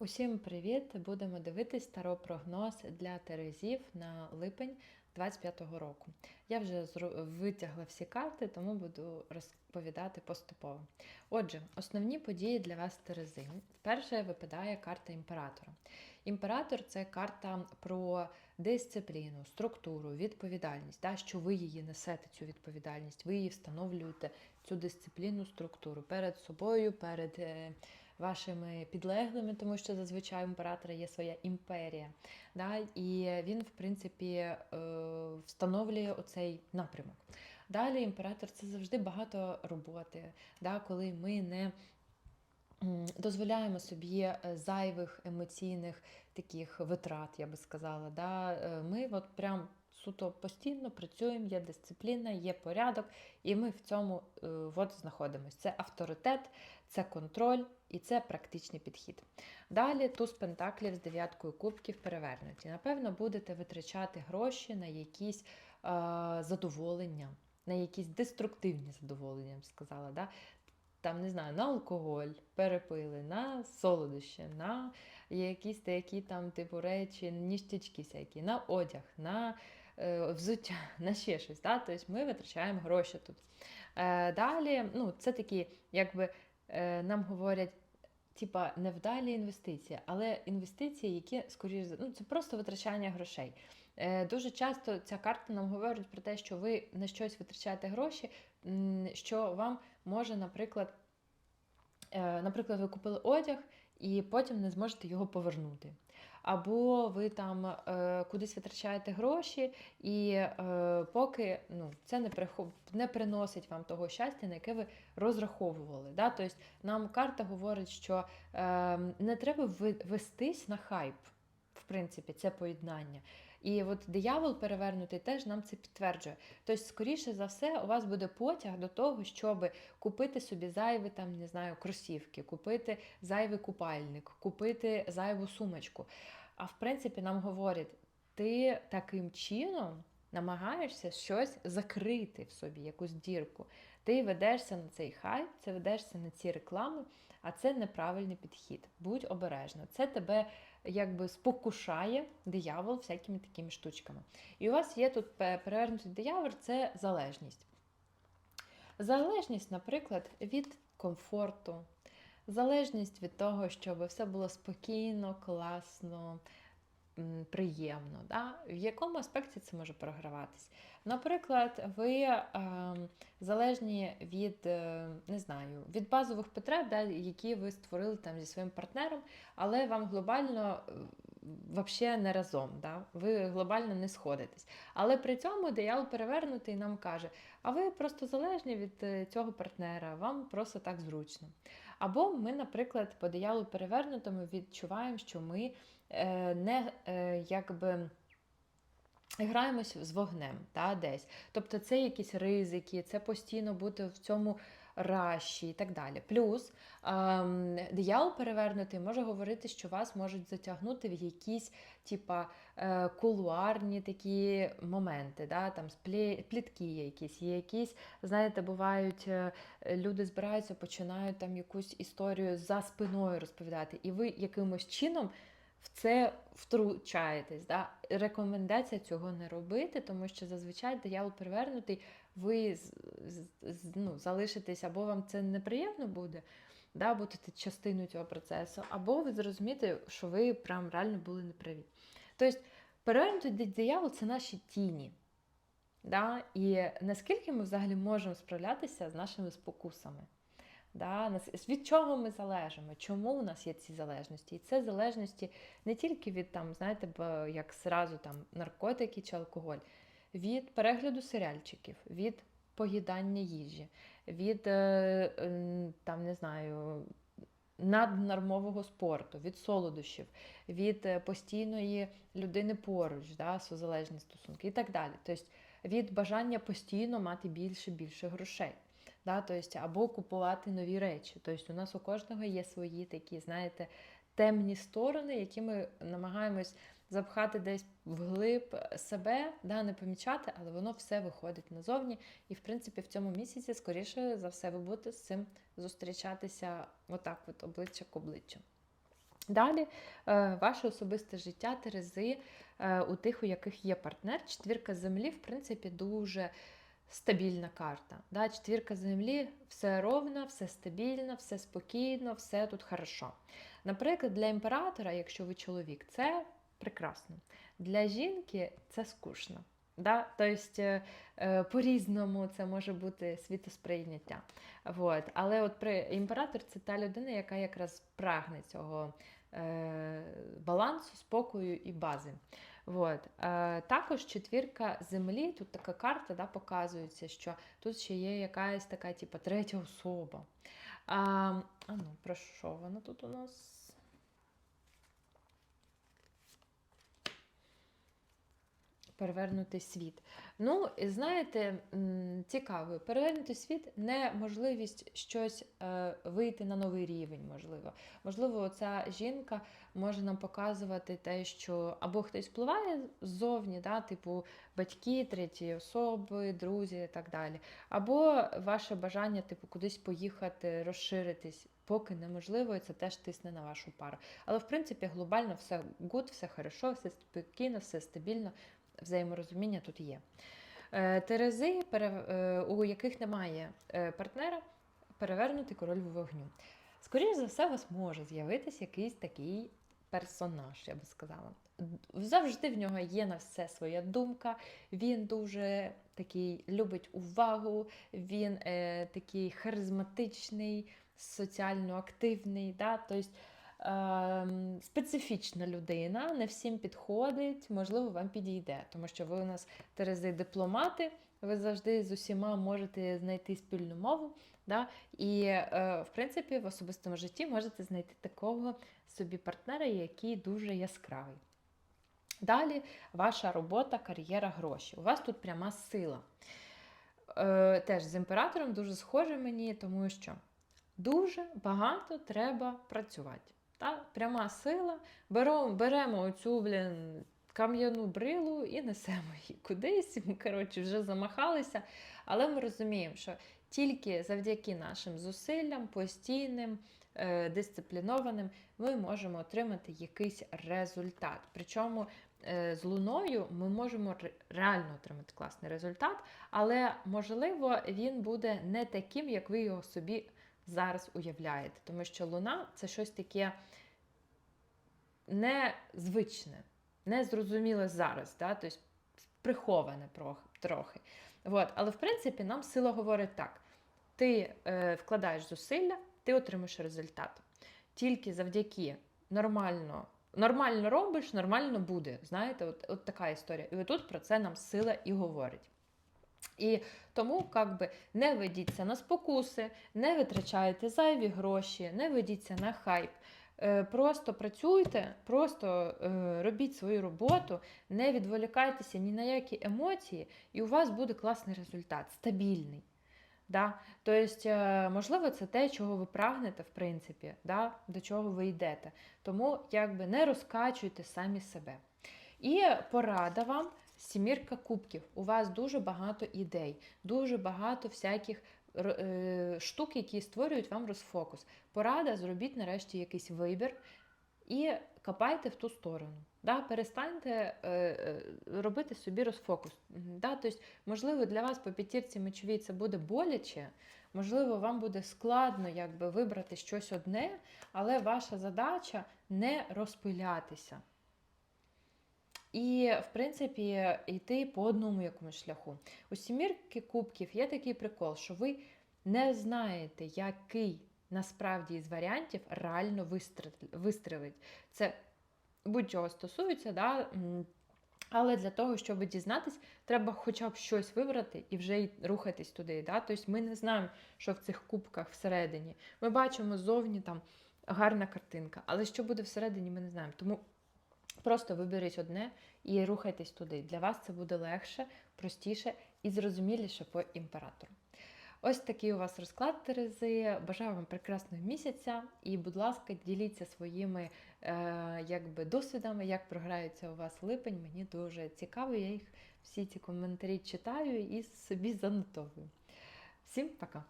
Усім привіт! Будемо дивитись таро-прогноз для Терезів на липень 25-го року. Я вже витягла всі карти, тому буду розповідати поступово. Отже, основні події для вас Терези. Вперше випадає карта імператора. Імператор це карта про дисципліну, структуру, відповідальність, да, що ви її несете, цю відповідальність, ви її встановлюєте, цю дисципліну, структуру перед собою, перед. Вашими підлеглими, тому що зазвичай у імператора є своя імперія. Да? І він, в принципі, е, встановлює оцей напрямок. Далі імператор це завжди багато роботи, да? коли ми не дозволяємо собі е, зайвих емоційних таких витрат, я би сказала. Да? Е, Ми от прям суто постійно працюємо, є дисципліна, є порядок, і ми в цьому е, от знаходимося. Це авторитет, це контроль і це практичний підхід. Далі туз пентаклів з дев'яткою кубків перевернуті. Напевно, будете витрачати гроші на якісь е, задоволення, на якісь деструктивні задоволення, я б сказала. Да? Там, не знаю, на алкоголь перепили, на солодощі, на якісь такі там типу речі, ніштячки всякі, на одяг, на взуття, на ще щось. Да? Тобто ми витрачаємо гроші тут. Е, далі, ну, це такі, якби е, нам говорять. Типа невдалі інвестиції, але інвестиції, які скоріш ну це просто витрачання грошей. Е, дуже часто ця карта нам говорить про те, що ви на щось витрачаєте гроші, що вам може, наприклад, е, наприклад, ви купили одяг і потім не зможете його повернути. Або ви там е, кудись витрачаєте гроші, і е, поки ну, це не, не приносить вам того щастя, на яке ви розраховували. Да? Тобто нам карта говорить, що е, не треба вестись на хайп, в принципі, це поєднання. І от диявол перевернутий теж нам це підтверджує. Тобто, скоріше за все, у вас буде потяг до того, щоб купити собі зайві там, не знаю, кросівки, купити зайвий купальник, купити зайву сумочку. А в принципі, нам говорять, ти таким чином намагаєшся щось закрити в собі, якусь дірку. Ти ведешся на цей хайп, це ведешся на ці реклами, а це неправильний підхід. Будь обережна. Це тебе якби спокушає диявол всякими такими штучками. І у вас є тут перевернутий диявол це залежність. Залежність, наприклад, від комфорту, залежність від того, щоб все було спокійно, класно, приємно. Да? В якому аспекті це може програватись? Наприклад, ви е, залежні від, е, не знаю, від базових потреб, да, які ви створили там зі своїм партнером, але вам глобально взагалі не разом. Да? Ви глобально не сходитесь. Але при цьому диявол перевернутий нам каже: а ви просто залежні від е, цього партнера, вам просто так зручно. Або ми, наприклад, по дияволу перевернутому відчуваємо, що ми е, не е, якби. Граємось з вогнем та, десь. Тобто це якісь ризики, це постійно бути в цьому раші і так далі. Плюс ем, диявол перевернутий може говорити, що вас можуть затягнути в якісь типа, е, кулуарні такі моменти, да? там плітки є якісь, є якісь, знаєте, бувають, е, люди збираються, починають там якусь історію за спиною розповідати, і ви якимось чином в це втручаєтесь. Да? Рекомендація цього не робити, тому що зазвичай диявол перевернутий, ви ну, залишитесь, або вам це неприємно буде, да, будете частиною цього процесу, або ви зрозумієте, що ви прям реально були неправі. Тобто, перевернутий диявол це наші тіні. Да? І наскільки ми взагалі можемо справлятися з нашими спокусами? Да? Від чого ми залежимо? Чому у нас є ці залежності? І це залежності не тільки від там, знаєте, як зразу там наркотики чи алкоголь, від перегляду серіальчиків, від поїдання їжі, від е, там, не знаю, наднормового спорту, від солодощів, від е, постійної людини поруч, да, созалежні стосунки і так далі. Тобто від бажання постійно мати більше більше грошей. Да, тобто, або купувати нові речі. Тобто у нас у кожного є свої такі, знаєте, темні сторони, які ми намагаємось запхати десь вглиб себе, да, не помічати, але воно все виходить назовні. І, в принципі, в цьому місяці, скоріше за все, ви будете з цим зустрічатися отак, от обличчя к обличчю. Далі е, ваше особисте життя Терези е, у тих, у яких є партнер. Четвірка землі, в принципі, дуже стабільна карта. Да? Четвірка землі все ровно, все стабільно, все спокійно, все тут хорошо. Наприклад, для імператора, якщо ви чоловік, це прекрасно. Для жінки це скучно. Да? Тобто е, по-різному це може бути світосприйняття. Вот. Але от при імператор це та людина, яка якраз прагне цього е, балансу, спокою і бази. Вот. Е, також четвірка землі, тут така карта да, показується, що тут ще є якась така, типу, третя особа. А, а ну, про що вона тут у нас? Перевернутий світ. Ну, знаєте, цікаво, перевернутий світ не можливість щось е, вийти на новий рівень, можливо. Можливо, ця жінка може нам показувати те, що або хтось впливає ззовні, да, типу батьки, треті особи, друзі і так далі. Або ваше бажання, типу, кудись поїхати, розширитись, поки неможливо, і це теж тисне на вашу пару. Але в принципі глобально все гуд, все хорошо, все спокійно, все стабільно взаєморозуміння тут є. Е, Терези, е, у яких немає е, партнера, перевернути король вогню. Скоріше за все, у вас може з'явитися якийсь такий персонаж, я би сказала. Завжди в нього є на все своя думка. Він дуже такий любить увагу, він е, такий харизматичний, соціально активний. Да? Тобто специфічна людина, не всім підходить, можливо, вам підійде, тому що ви у нас терези дипломати, ви завжди з усіма можете знайти спільну мову. Да? І, е, в принципі, в особистому житті можете знайти такого собі партнера, який дуже яскравий. Далі ваша робота, кар'єра, гроші. У вас тут пряма сила. Е, Теж з імператором дуже схоже мені, тому що дуже багато треба працювати. Та? Пряма сила. Беремо беремо оцю блін, кам'яну брилу і несемо її кудись. Коротше, вже замахалися. Але ми розуміємо, що тільки завдяки нашим зусиллям, постійним, е, дисциплінованим, ми можемо отримати якийсь результат. Причому е, з луною ми можемо реально отримати класний результат, але можливо він буде не таким, як ви його собі зараз уявляєте. Тому що луна це щось таке незвичне, незрозуміле зараз, да? тобто приховане трохи. От. Але в принципі нам сила говорить так: ти е, вкладаєш зусилля, ти отримаєш результат. Тільки завдяки нормально. Нормально робиш, нормально буде. Знаєте, от от така історія. І отут про це нам сила і говорить. І тому як би, не ведіться на спокуси, не витрачайте зайві гроші, не ведіться на хайп. Е, просто працюйте, просто е, робіть свою роботу, не відволікайтеся ні на які емоції, і у вас буде класний результат, стабільний. Да? Тобто, е, можливо, це те, чого ви прагнете, в принципі, да? до чого ви йдете. Тому якби не розкачуйте самі себе. І порада вам Сімірка кубків. У вас дуже багато ідей, дуже багато всяких е, штук, які створюють вам розфокус. Порада, зробіть нарешті якийсь вибір і копайте в ту сторону. Да? Перестаньте е, е, робити собі розфокус. Да? Тобто, Можливо, для вас по п'ятірці мечовій це буде боляче, можливо, вам буде складно якби, вибрати щось одне, але ваша задача не розпилятися. І, в принципі, йти по одному якомусь шляху. У сімірки кубків є такий прикол, що ви не знаєте, який насправді із варіантів реально вистрелить. Це будь-чого стосується, да? але для того, щоб дізнатись, треба хоча б щось вибрати і вже рухатись туди. Да? Тобто ми не знаємо, що в цих кубках всередині. Ми бачимо ззовні там гарна картинка, але що буде всередині, ми не знаємо. Тому Просто виберіть одне і рухайтесь туди. Для вас це буде легше, простіше і зрозуміліше по імператору. Ось такий у вас розклад Терези. Бажаю вам прекрасного місяця і, будь ласка, діліться своїми е, якби, досвідами, як програється у вас липень. Мені дуже цікаво, я їх всі ці коментарі читаю і собі занотовую. Всім пока!